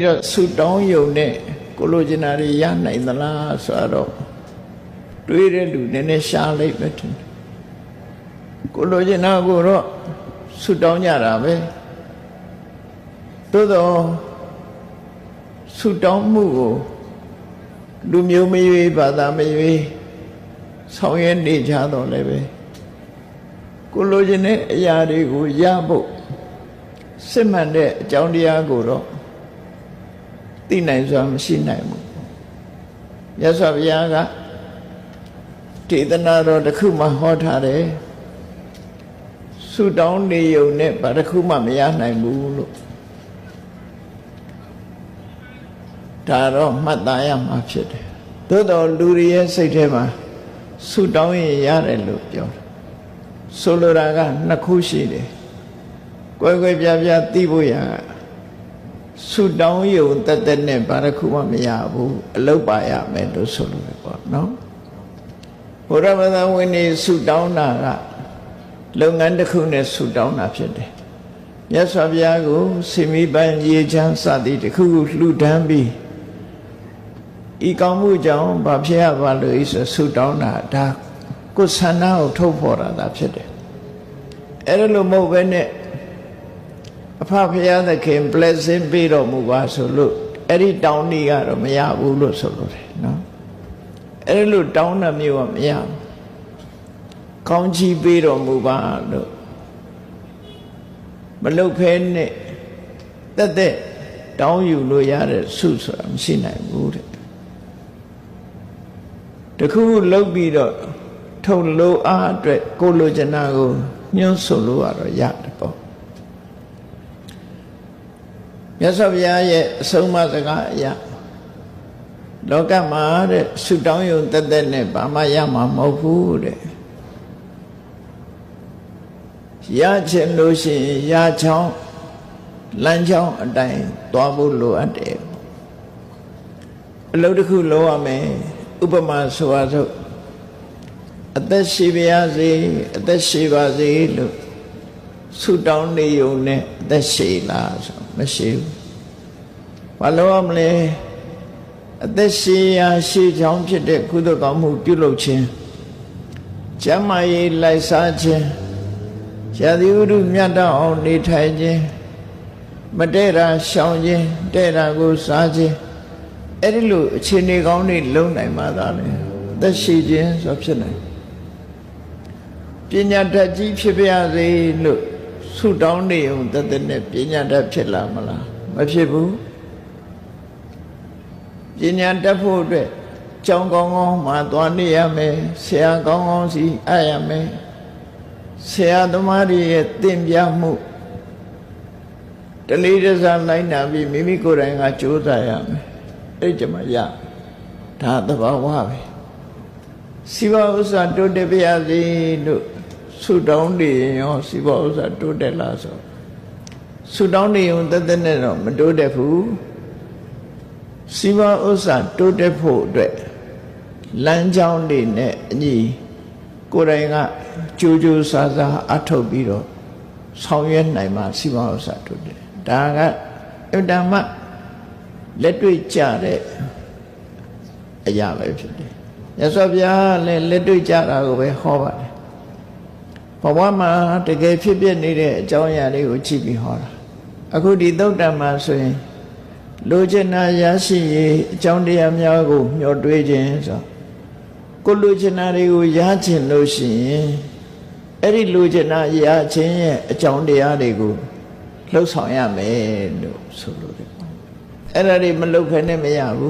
ပြီးတော့ဆူတောင်းယုံနဲ့ကိုလိုချင်တာတွေရနိုင်သလားဆိုတော့တွေးတဲ့လူနည်းနည်းရှားလိုက်ပဲထင်တယ်ကိုလိုချင်တာကိုတော့ဆူတောင်းကြတာပဲသို့တော့ဆူတောင်းမှုကိုလူမျိုးမရွေးဘာသာမရွေးဆောင်ရွက်နေကြတော့လည်းပဲကိုလိုချင်တဲ့အရာတွေကိုရဖို့စစ်မှန်တဲ့အကြောင်းတရားကိုတော့ သိနိုင်စွာမရှိနိုင်ဘူးမြတ်စွာဘုရားကဒေသနာတော်တစ်ခုမှဟောထားတယ်ဆုတောင်းနေုံနဲ့ဘာတစ်ခုမှမရနိုင်ဘူးလို့ဒါတော့မှတ်သားရမှာဖြစ်တယ်သို့တော်လူတွေရဲ့စိတ်ထဲမှာဆုတောင်းရင်ရတယ်လို့ပြောတယ်ဆိုလိုတာကနှစ်ခုရှိတယ်ကွယ်ကွယ်ပြားပြားသိဖို့ရက ဆုတောင်းယုံတက်တက်နဲ့ဘာတစ်ခုမှမရဘူးအလုတ်ပါရမယ်လို့ဆိုလိုတယ်ပေါ့နော်ဘုရားမသာဝင်နေဆုတောင်းတာကလုပ်ငန်းတစ်ခုနဲ့ဆုတောင်းတာဖြစ်တယ်မြတ်စွာဘုရားကိုစေမိပန်းရေချမ်းစသည်တစ်ခုခုလှူဒန်းပြီးဤကောင်းမှုကြောင့်ဘာဖြစ်ရပါလို့ဤဆိုဆုတောင်းတာဒါကိုယ်ဆန္ဒကိုထုတ်ဖော်တာဒါဖြစ်တယ်အဲ့ဒါလို့မဟုတ်ပဲနဲ့ အဖဖရာသခင် blessing ပေးတော်မူပါဆိုလို့အဲ့ဒီတောင်းနေကတော့မရဘူးလို့ဆိုလို့တယ်နော်အဲ့လိုတောင်းတာမျိုးကမရဘူးကောင်းချီးပေးတော်မူပါလို့မလုတ်ဖဲနဲ့တက်တက်တောင်းယူလို့ရတဲ့ဆုဆိုတာမရှိနိုင်ဘူးတဲ့တခုခုလုတ်ပြီးတော့ထုံလို့အားအတွက်ကိုလိုချင်တာကိုညှို့ဆိုလို့ရတော့ရတယ်ပေါ့ မြတ်စွာဘုရားရဲ့အဆုံးအမစကားအရာလောကမှာတဲ့ဆုတောင်းယုံတက်တက်နဲ့ဘာမှရမှာမဟုတ်ဘူးတဲ့ရချင်လို့ရှိရင်ရချောင်းလမ်းချောင်းအတိုင်းသွားဖို့လိုအပ်တယ်အလုပ်တစ်ခုလုပ်ရမယ်ဥပမာဆိုပါစို့အသက်ရှိပါရစေအသက်ရှိပါစေလို့ ဆုတောင်းနေုံနဲ့အသက်ရှိလားဆိုမရှိဘူးဘာလို့ရမလဲအသက်ရှိရာရှိချောင်းဖြစ်တဲ့ကုသိုလ်ကောင်းမှုပြုလုပ်ခြင်းကျမ်းမာရေးလိုက်စားခြင်းရာသီဥတုမြတ်တော့အောင်နေထိုင်ခြင်းမတည့်တာရှောင်ခြင်းတဲ့တာကိုစားခြင်းအဲ့ဒီလိုအခြေအနေကောင်းတွေလုံနိုင်မှသာလေသက်ရှိခြင်းဆိုဖြစ်နိုင်ပညာတတ်ကြီးဖြစ်ပါစေလို့ ဆုတောင်းနေုံတသက်နဲ့ပညာတတ်ဖြစ်လာမလားမဖြစ်ဘူးပညာတတ်ဖို့အတွက်ကြောင်းကောင်းကောင်းမှသွားနေရမယ်ဆရာကောင်းကောင်းစီအပ်ရမယ်ဆရာသမားတွေရဲ့သင်ပြမှုတလေးတစားလိုက်နာပြီးမိမိကိုယ်တိုင်ကကြိုးစားရမယ်အဲ့ကြမှာရဒါသဘာဝပဲစီဝဥစ္စာတိုးတက်ပါရစေလို့ ဆုတောင်းနေရင်ရောစီဝဥစ္စာတိုးတက်လားဆိုဆုတောင်းနေရင်တသက်နဲ့တော့မတိုးတက်ဘူးစီဝဥစ္စာတိုးတက်ဖို့အတွက်လမ်းကြောင်းတွေနဲ့အညီကိုယ်တိုင်ကကြိုးကြိုးစားစားအထုတ်ပြီးတော့ဆောင်ရွက်နိုင်မှစီဝဥစ္စာတိုးတက်ဒါကအတ္တမလက်တွေ့ကြတဲ့အရာပဲဖြစ်တယ်ရသော်ဗျာလည်းလက်တွေ့ကြတာကိုပဲဟောပါတယ် ဘဝမှာတကယ်ဖြစ်ဖြစ်နေတဲ့အကြောင်းအရာလေးကိုကြည့်ပြီးဟောတာအခုဒီသုတ်တံမှာဆိုရင်လိုချင်တာရရှိရေးအကြောင်းတရားများကိုမျှော်တွေးခြင်းဆိုကိုလိုချင်တာတွေကိုရချင်လို့ရှိရင်အဲ့ဒီလိုချင်တာရခြင်းရဲ့အကြောင်းတရားတွေကိုလှုပ်ဆောင်ရမယ်လို့ဆိုလို့တယ်အဲ့ဒါတွေမလှုပ်ခဲနဲ့မရဘူး